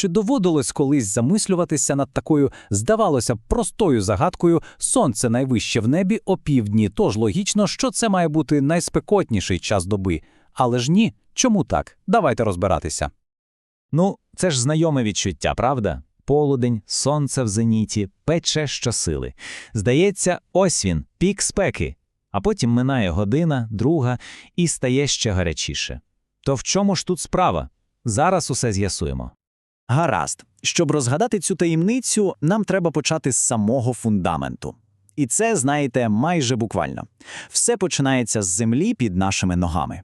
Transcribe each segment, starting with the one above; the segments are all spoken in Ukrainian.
Чи доводилось колись замислюватися над такою, здавалося б, простою загадкою сонце найвище в небі опівдні, тож логічно, що це має бути найспекотніший час доби. Але ж ні, чому так? Давайте розбиратися. Ну, це ж знайоме відчуття, правда? Полудень, сонце в зеніті, пече щосили. Здається, ось він, пік спеки. А потім минає година, друга, і стає ще гарячіше. То в чому ж тут справа? Зараз усе з'ясуємо. Гаразд, щоб розгадати цю таємницю, нам треба почати з самого фундаменту. І це, знаєте, майже буквально. Все починається з землі під нашими ногами.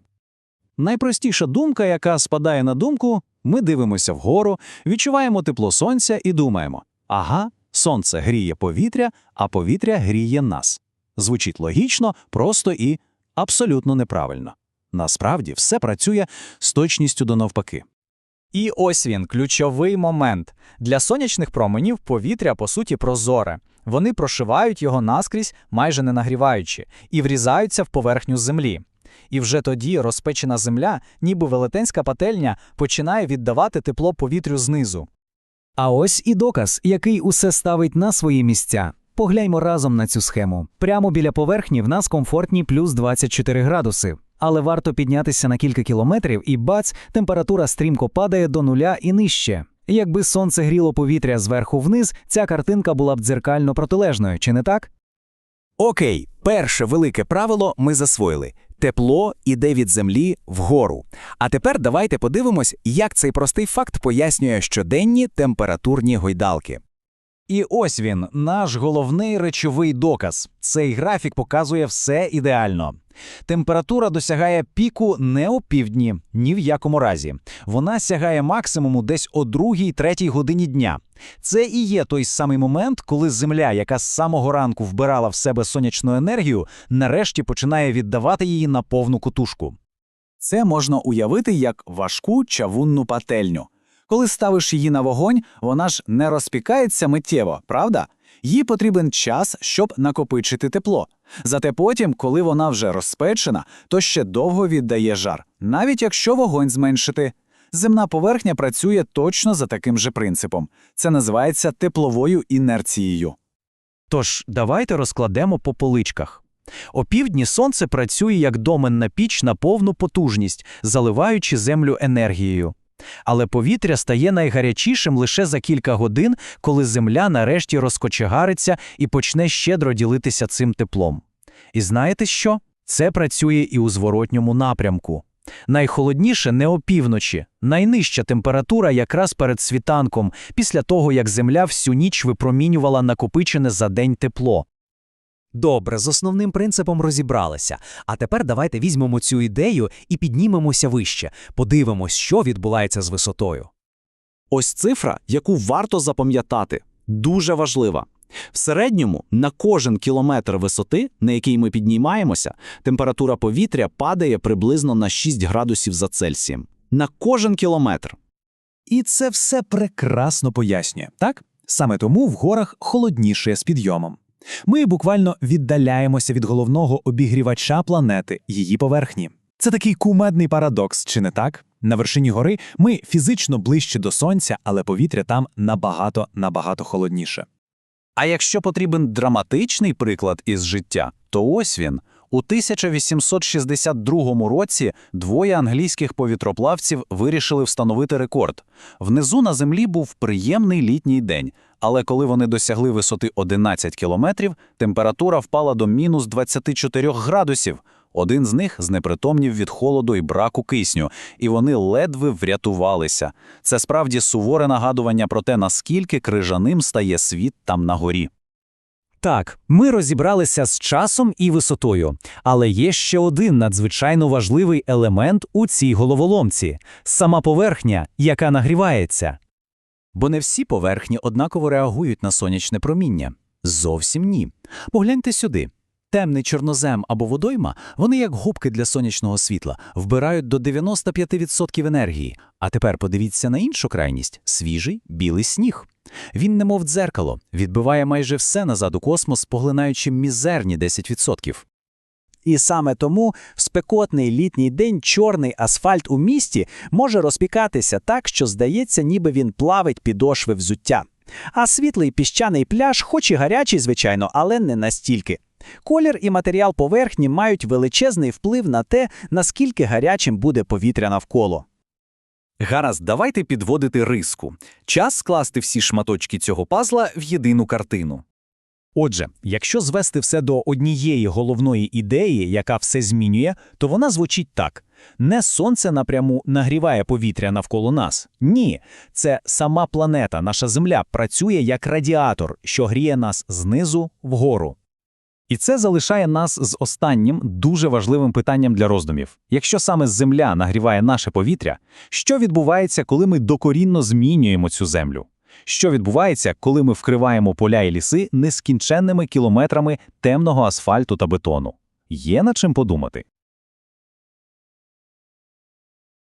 Найпростіша думка, яка спадає на думку, ми дивимося вгору, відчуваємо тепло сонця і думаємо: ага, сонце гріє повітря, а повітря гріє нас. Звучить логічно, просто і абсолютно неправильно. Насправді все працює з точністю до навпаки. І ось він, ключовий момент. Для сонячних променів повітря, по суті, прозоре. Вони прошивають його наскрізь, майже не нагріваючи, і врізаються в поверхню землі. І вже тоді розпечена земля, ніби велетенська пательня, починає віддавати тепло повітрю знизу. А ось і доказ, який усе ставить на свої місця. Погляньмо разом на цю схему. Прямо біля поверхні в нас комфортні плюс 24 градуси. Але варто піднятися на кілька кілометрів, і бац, температура стрімко падає до нуля і нижче. Якби сонце гріло повітря зверху вниз, ця картинка була б дзеркально протилежною, чи не так? Окей, перше велике правило ми засвоїли. Тепло іде від землі вгору. А тепер давайте подивимось, як цей простий факт пояснює щоденні температурні гойдалки. І ось він, наш головний речовий доказ. Цей графік показує все ідеально. Температура досягає піку не о півдні, ні в якому разі. Вона сягає максимуму десь о другій-третій годині дня. Це і є той самий момент, коли Земля, яка з самого ранку вбирала в себе сонячну енергію, нарешті починає віддавати її на повну кутушку. Це можна уявити як важку чавунну пательню. Коли ставиш її на вогонь, вона ж не розпікається миттєво, правда? Їй потрібен час, щоб накопичити тепло. Зате потім, коли вона вже розпечена, то ще довго віддає жар, навіть якщо вогонь зменшити. Земна поверхня працює точно за таким же принципом. Це називається тепловою інерцією. Тож давайте розкладемо по поличках. О півдні сонце працює як доменна піч на повну потужність, заливаючи землю енергією. Але повітря стає найгарячішим лише за кілька годин, коли земля нарешті розкочегариться і почне щедро ділитися цим теплом. І знаєте що? Це працює і у зворотньому напрямку. Найхолодніше не опівночі, найнижча температура якраз перед світанком, після того як земля всю ніч випромінювала накопичене за день тепло. Добре, з основним принципом розібралися. А тепер давайте візьмемо цю ідею і піднімемося вище, подивимось, що відбувається з висотою. Ось цифра, яку варто запам'ятати, дуже важлива. В середньому на кожен кілометр висоти, на який ми піднімаємося, температура повітря падає приблизно на 6 градусів за Цельсієм. На кожен кілометр. І це все прекрасно пояснює, так? Саме тому в горах холодніше з підйомом. Ми буквально віддаляємося від головного обігрівача планети, її поверхні. Це такий кумедний парадокс, чи не так? На вершині гори ми фізично ближче до сонця, але повітря там набагато набагато холодніше. А якщо потрібен драматичний приклад із життя, то ось він. У 1862 році двоє англійських повітроплавців вирішили встановити рекорд. Внизу на землі був приємний літній день, але коли вони досягли висоти 11 кілометрів, температура впала до мінус 24 градусів. Один з них знепритомнів від холоду і браку кисню, і вони ледве врятувалися. Це справді суворе нагадування про те, наскільки крижаним стає світ там на горі. Так, ми розібралися з часом і висотою, але є ще один надзвичайно важливий елемент у цій головоломці сама поверхня, яка нагрівається. Бо не всі поверхні однаково реагують на сонячне проміння. Зовсім ні. Погляньте сюди. Темний чорнозем або водойма, вони як губки для сонячного світла, вбирають до 95% енергії. А тепер подивіться на іншу крайність свіжий білий сніг. Він, немов дзеркало, відбиває майже все назад у космос, поглинаючи мізерні 10%. І саме тому в спекотний літній день чорний асфальт у місті може розпікатися так, що здається, ніби він плавить підошви взуття. А світлий піщаний пляж, хоч і гарячий, звичайно, але не настільки. Колір і матеріал поверхні мають величезний вплив на те, наскільки гарячим буде повітря навколо. Гаразд, давайте підводити риску. Час скласти всі шматочки цього пазла в єдину картину. Отже, якщо звести все до однієї головної ідеї, яка все змінює, то вона звучить так: не сонце напряму нагріває повітря навколо нас. Ні, це сама планета, наша Земля, працює як радіатор, що гріє нас знизу вгору. І це залишає нас з останнім дуже важливим питанням для роздумів. Якщо саме Земля нагріває наше повітря, що відбувається, коли ми докорінно змінюємо цю землю? Що відбувається, коли ми вкриваємо поля і ліси нескінченними кілометрами темного асфальту та бетону? Є над чим подумати.